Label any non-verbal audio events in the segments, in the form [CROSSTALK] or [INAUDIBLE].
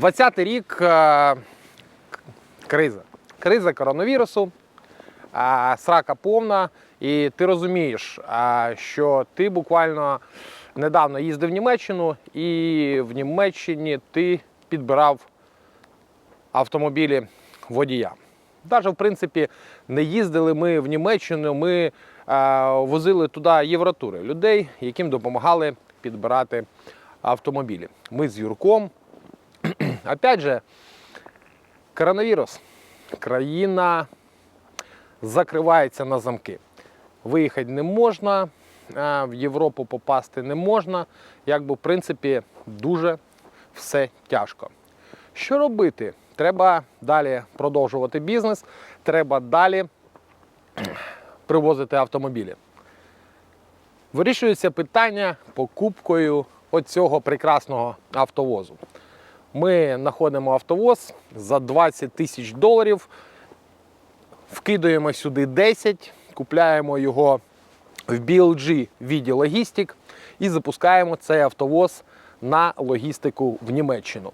20-й рік е, криза. Криза коронавірусу, срака повна, і ти розумієш, що ти буквально недавно їздив в Німеччину, і в Німеччині ти підбирав автомобілі водія. Навіть, в принципі, не їздили ми в Німеччину, ми е, возили туди євротури людей, яким допомагали підбирати автомобілі. Ми з Юрком. Опять же, коронавірус. Країна закривається на замки. Виїхати не можна, в Європу попасти не можна. Якби, в принципі, дуже все тяжко. Що робити? Треба далі продовжувати бізнес, треба далі привозити автомобілі. Вирішується питання покупкою оцього прекрасного автовозу. Ми знаходимо автовоз за 20 тисяч доларів, вкидуємо сюди 10, купляємо його в BLG віді логістик і запускаємо цей автовоз на логістику в Німеччину.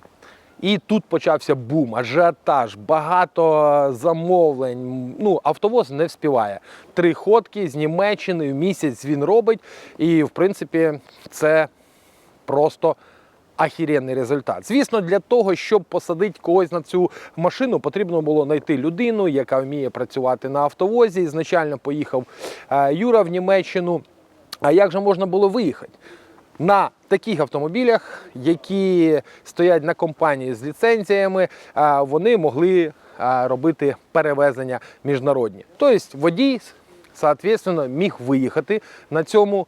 І тут почався бум, ажіотаж, багато замовлень. Ну, автовоз не вспіває. Три ходки з Німеччини в місяць він робить. І, в принципі, це просто ахіренний результат. Звісно, для того, щоб посадити когось на цю машину, потрібно було знайти людину, яка вміє працювати на автовозі. Ізначально поїхав е, Юра в Німеччину. А як же можна було виїхати? На таких автомобілях, які стоять на компанії з ліцензіями, е, вони могли е, робити перевезення міжнародні. Тобто водій, соответственно, міг виїхати на цьому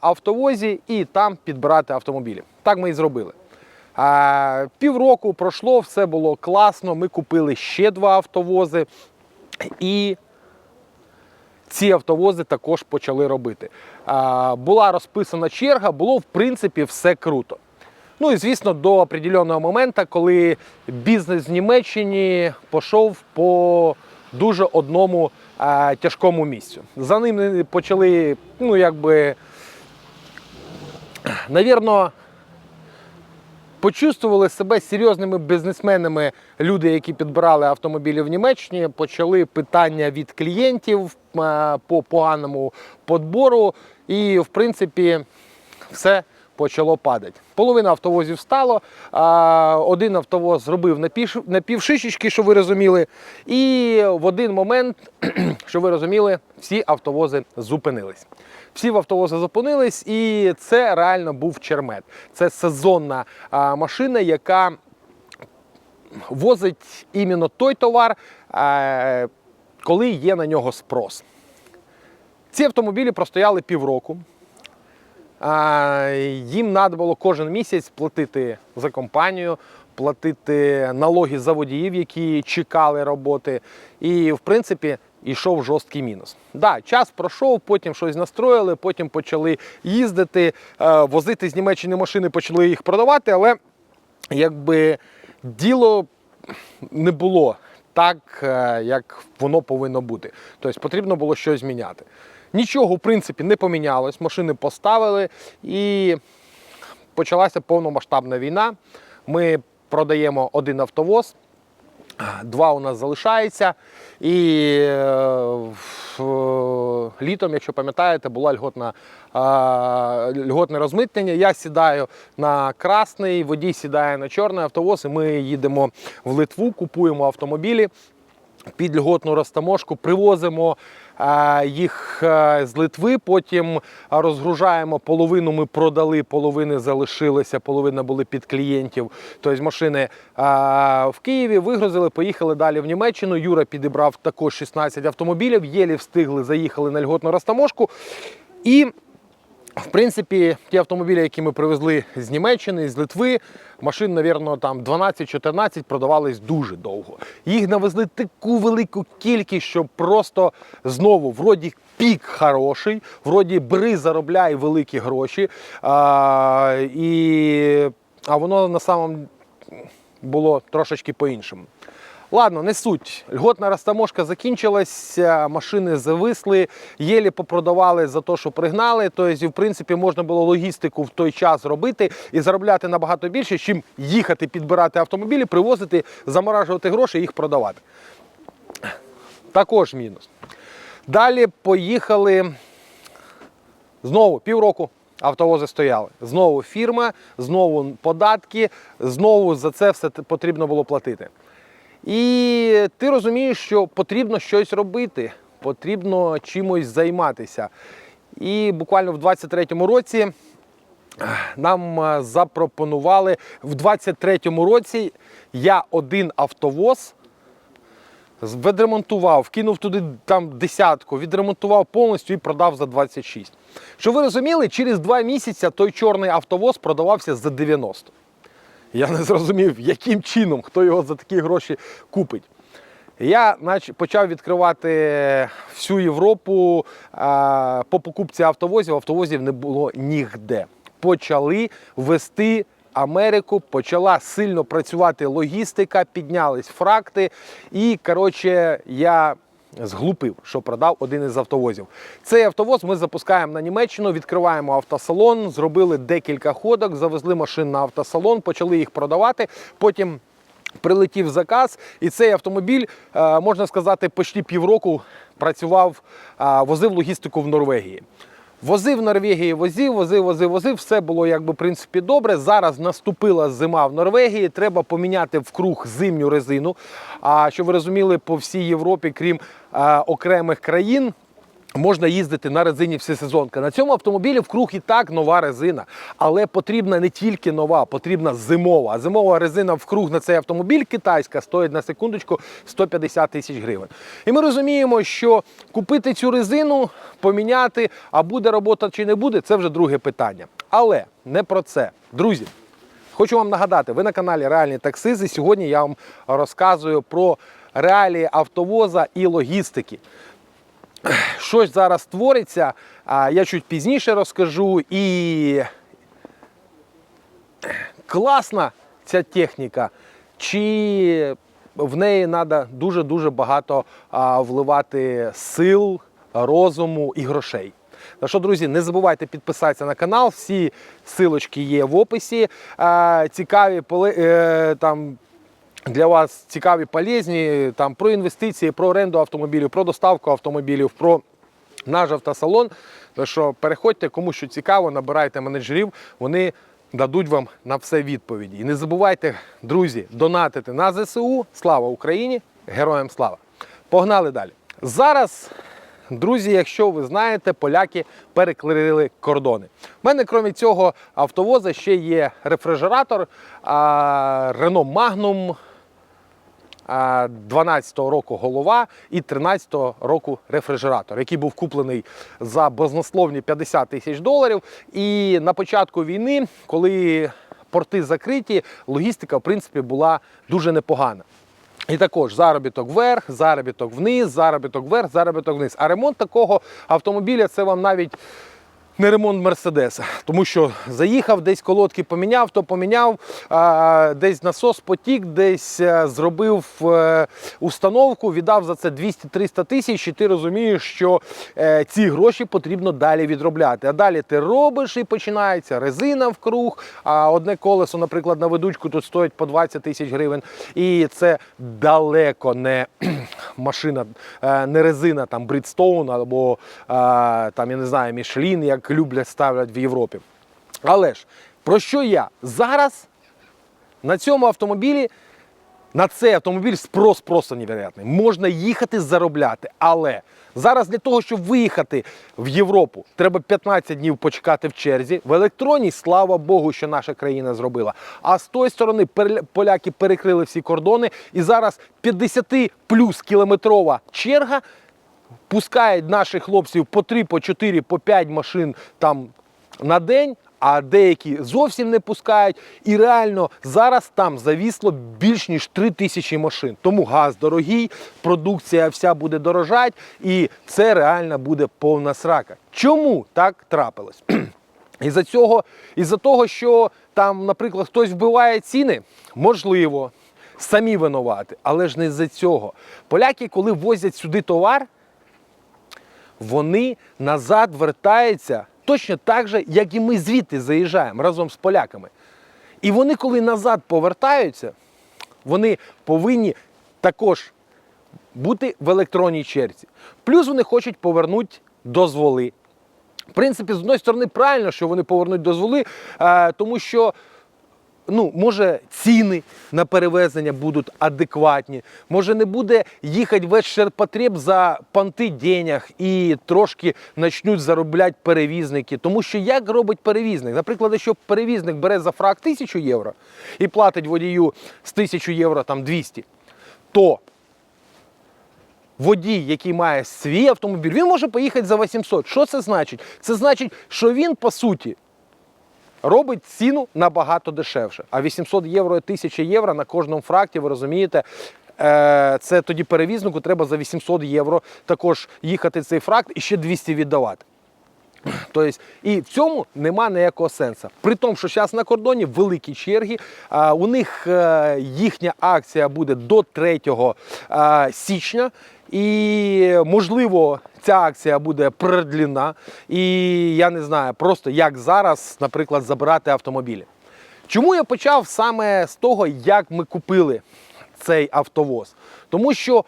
автовозі і там підбирати автомобілі. Так ми і зробили. Півроку пройшло, все було класно. Ми купили ще два автовози. І ці автовози також почали робити. Була розписана черга, було в принципі все круто. Ну і звісно, до определеного моменту, коли бізнес в Німеччині пішов по дуже одному тяжкому місцю. За ним почали, ну якби, навірно, почувствували себе серйозними бізнесменами люди, які підбирали автомобілі в Німеччині, почали питання від клієнтів по поганому подбору, і в принципі все почало падати. Половина автовозів стало, один автовоз зробив напів, напівшишечки, що ви розуміли, і в один момент, [CLEARS THROAT] що ви розуміли, всі автовози зупинились. Всі автовози зупинились, і це реально був чермет. Це сезонна машина, яка возить іменно той товар, коли є на нього спрос. Ці автомобілі простояли півроку. Їм треба було кожен місяць платити за компанію, платити налоги за водіїв, які чекали роботи. І, в принципі, йшов жорсткий мінус. Да, час пройшов, потім щось настроїли, потім почали їздити, е, возити з Німеччини машини, почали їх продавати, але якби діло не було так, е, як воно повинно бути. Тобто потрібно було щось зміняти. Нічого, в принципі, не помінялось. Машини поставили і почалася повномасштабна війна. Ми продаємо один автовоз. Два у нас залишається. І е, літом, якщо пам'ятаєте, була льготна, е, льготне розмитнення. Я сідаю на красний, водій сідає на чорний автовоз, і ми їдемо в Литву, купуємо автомобілі під льготну розтаможку, привозимо е, їх е, з Литви, потім розгружаємо половину. Ми продали, половини залишилися, половина були під клієнтів. Тобто машини е, в Києві вигрузили, поїхали далі в Німеччину. Юра підібрав також 16 автомобілів, єлі встигли, заїхали на льготну розтаможку. І в принципі, ті автомобілі, які ми привезли з Німеччини, з Литви, машин, навірно, там 12-14 продавались дуже довго. Їх навезли таку велику кількість, що просто знову вроді пік хороший, вроді бери заробляй великі гроші. А, і, а воно на самом було трошечки по-іншому. Ладно, не суть. Льготна розтаможка закінчилась, машини зависли, єлі попродавали за те, що пригнали. Тобто, в принципі, можна було логістику в той час робити і заробляти набагато більше, чим їхати, підбирати автомобілі, привозити, заморажувати гроші і їх продавати. Також мінус. Далі поїхали знову півроку. Автовози стояли. Знову фірма, знову податки, знову за це все потрібно було платити. І ти розумієш, що потрібно щось робити, потрібно чимось займатися. І буквально в 23-му році нам запропонували в 23-му році я один автовоз відремонтував, вкинув туди там десятку, відремонтував повністю і продав за 26. Щоб ви розуміли, через два місяці той чорний автовоз продавався за 90. Я не зрозумів, яким чином, хто його за такі гроші купить. Я нач- почав відкривати всю Європу а, по покупці автовозів. Автовозів не було ніде. Почали вести Америку, почала сильно працювати логістика, піднялись фракти. І, коротше, я зглупив, що продав один із автовозів. Цей автовоз ми запускаємо на Німеччину, відкриваємо автосалон, зробили декілька ходок, завезли машин на автосалон, почали їх продавати. Потім прилетів заказ, і цей автомобіль, е, можна сказати, почти півроку працював, е, возив логістику в Норвегії. Возив в Норвегії, возив, возив, возив, возив. Все було якби в принципі добре. Зараз наступила зима в Норвегії. Треба поміняти вкруг зимню резину. А що ви розуміли, по всій Європі, крім е, окремих країн, Можна їздити на резині всесезонка. На цьому автомобілі вкруг і так нова резина, але потрібна не тільки нова, потрібна зимова. Зимова резина вкруг на цей автомобіль китайська стоїть на секундочку 150 тисяч гривень. І ми розуміємо, що купити цю резину, поміняти, а буде робота чи не буде, це вже друге питання. Але не про це, друзі. Хочу вам нагадати, ви на каналі Реальні таксизи. Сьогодні я вам розказую про реалії автовоза і логістики щось зараз твориться, я чуть пізніше розкажу. І класна ця техніка, чи в неї треба дуже-дуже багато вливати сил, розуму і грошей. Так що, друзі, не забувайте підписатися на канал. Всі силочки є в описі. Цікаві е, там для вас цікаві, полезні там про інвестиції, про оренду автомобілів, про доставку автомобілів, про наш автосалон. То що переходьте, кому що цікаво, набирайте менеджерів, вони дадуть вам на все відповіді. І не забувайте, друзі, донатити на ЗСУ. Слава Україні! Героям слава! Погнали далі. Зараз. Друзі, якщо ви знаєте, поляки перекрили кордони. У мене, крім цього автовоза, ще є рефрижератор Renault Magnum 12-го року голова і 13-го року рефрижератор, який був куплений за базнословні 50 тисяч доларів. І на початку війни, коли порти закриті, логістика в принципі була дуже непогана. І також заробіток вверх, заробіток вниз, заробіток вверх, заробіток вниз. А ремонт такого автомобіля це вам навіть не ремонт Мерседеса, тому що заїхав, десь колодки поміняв, то поміняв, десь насос потік, десь е, зробив е, установку, віддав за це 200-300 тисяч, і ти розумієш, що е, ці гроші потрібно далі відробляти. А далі ти робиш і починається резина в круг. А одне колесо, наприклад, на ведучку тут стоїть по 20 тисяч гривень. І це далеко не [CLEARS THROAT] машина, не резина, там Bridgestone або там, я не знаю, Michelin, як люблять ставлять в Європі. Але ж про що я? Зараз на цьому автомобілі, на цей автомобіль спрос просто невероятний. Можна їхати заробляти. Але зараз для того, щоб виїхати в Європу, треба 15 днів почекати в черзі. В електронній, слава Богу, що наша країна зробила. А з тої сторони поляки перекрили всі кордони, і зараз 50 плюс кілометрова черга пускають наших хлопців по 3, по 4, по 5 машин там на день, а деякі зовсім не пускають. І реально зараз там завісло більш ніж 3 тисячі машин. Тому газ дорогий, продукція вся буде дорожать, і це реально буде повна срака. Чому так трапилось? [CLEARS THROAT] Із-за цього, із-за того, що там, наприклад, хтось вбиває ціни, можливо. самі винуваті. Але ж не з-за цього. Поляки, коли возять сюди товар, вони назад вертаються точно так же, як і ми звідти заїжджаємо разом з поляками. І вони, коли назад повертаються, вони повинні також бути в електронній черзі. Плюс вони хочуть повернути дозволи. В принципі, з одної сторони, правильно, що вони повернуть дозволи, е, тому що ну, може, ціни на перевезення будуть адекватні, може не буде їхати весь ширпотреб за понти денег і трошки почнуть заробляти перевізники. Тому що як робить перевізник? Наприклад, якщо перевізник бере за фрак 1000 євро і платить водію з 1000 євро там 200, то водій, який має свій автомобіль, він може поїхати за 800. Що це значить? Це значить, що він по суті робить ціну набагато дешевше. А 800 євро і 1000 євро на кожному фракті, ви розумієте. е, Це тоді перевізнику треба за 800 євро також їхати цей фракт і ще 200 віддавати. Тобто, і в цьому нема ніякого сенсу. При тому, що зараз на кордоні великі черги. У них е, їхня акція буде до 3 е, січня. І можливо, ця акція буде продлена. І я не знаю, просто як зараз, наприклад, забирати автомобілі. Чому я почав саме з того, як ми купили цей автовоз? Тому що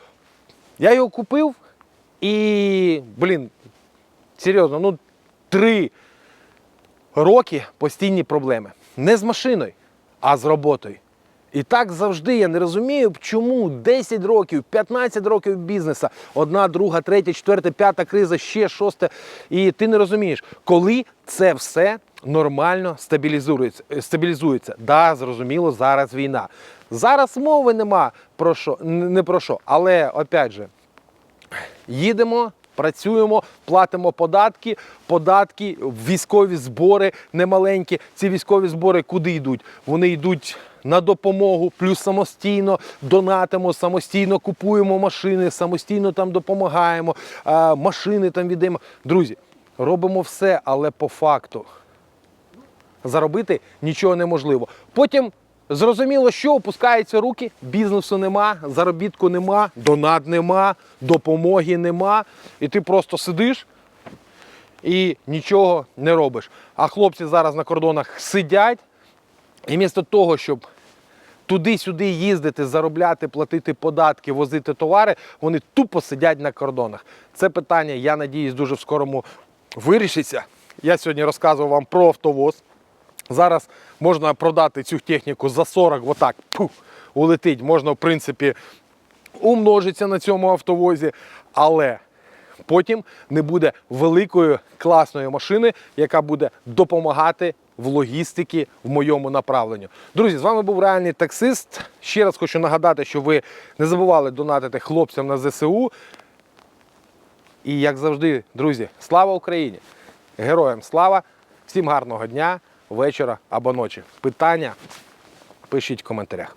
я його купив і, блін, серйозно, ну три роки постійні проблеми. Не з машиною, а з роботою. І так завжди я не розумію, чому 10 років, 15 років бізнесу, одна, друга, третя, четверта, п'ята криза, ще шоста. І ти не розумієш, коли це все нормально стабілізується. стабілізується. Да, зрозуміло, зараз війна. Зараз мови нема про що, не про що. Але опять же, їдемо, працюємо, платимо податки, податки, військові збори немаленькі. Ці військові збори куди йдуть? Вони йдуть на допомогу, плюс самостійно донатимо, самостійно купуємо машини, самостійно там допомагаємо, машини там віддаємо. Друзі, робимо все, але по факту заробити нічого неможливо. Потім зрозуміло, що опускаються руки, бізнесу нема, заробітку нема, донат нема, допомоги нема. І ти просто сидиш і нічого не робиш. А хлопці зараз на кордонах сидять, і вмісто того, щоб туди-сюди їздити, заробляти, платити податки, возити товари, вони тупо сидять на кордонах. Це питання, я надіюсь, дуже в скорому вирішиться. Я сьогодні розказував вам про автовоз. Зараз можна продати цю техніку за 40, отак, пух, улетить. Можна, в принципі, умножитися на цьому автовозі, але потім не буде великої класної машини, яка буде допомагати в логістиці в моєму направленню. Друзі, з вами був реальний таксист. Ще раз хочу нагадати, що ви не забували донатити хлопцям на ЗСУ. І як завжди, друзі, слава Україні! Героям слава! Всім гарного дня, вечора або ночі. Питання пишіть в коментарях.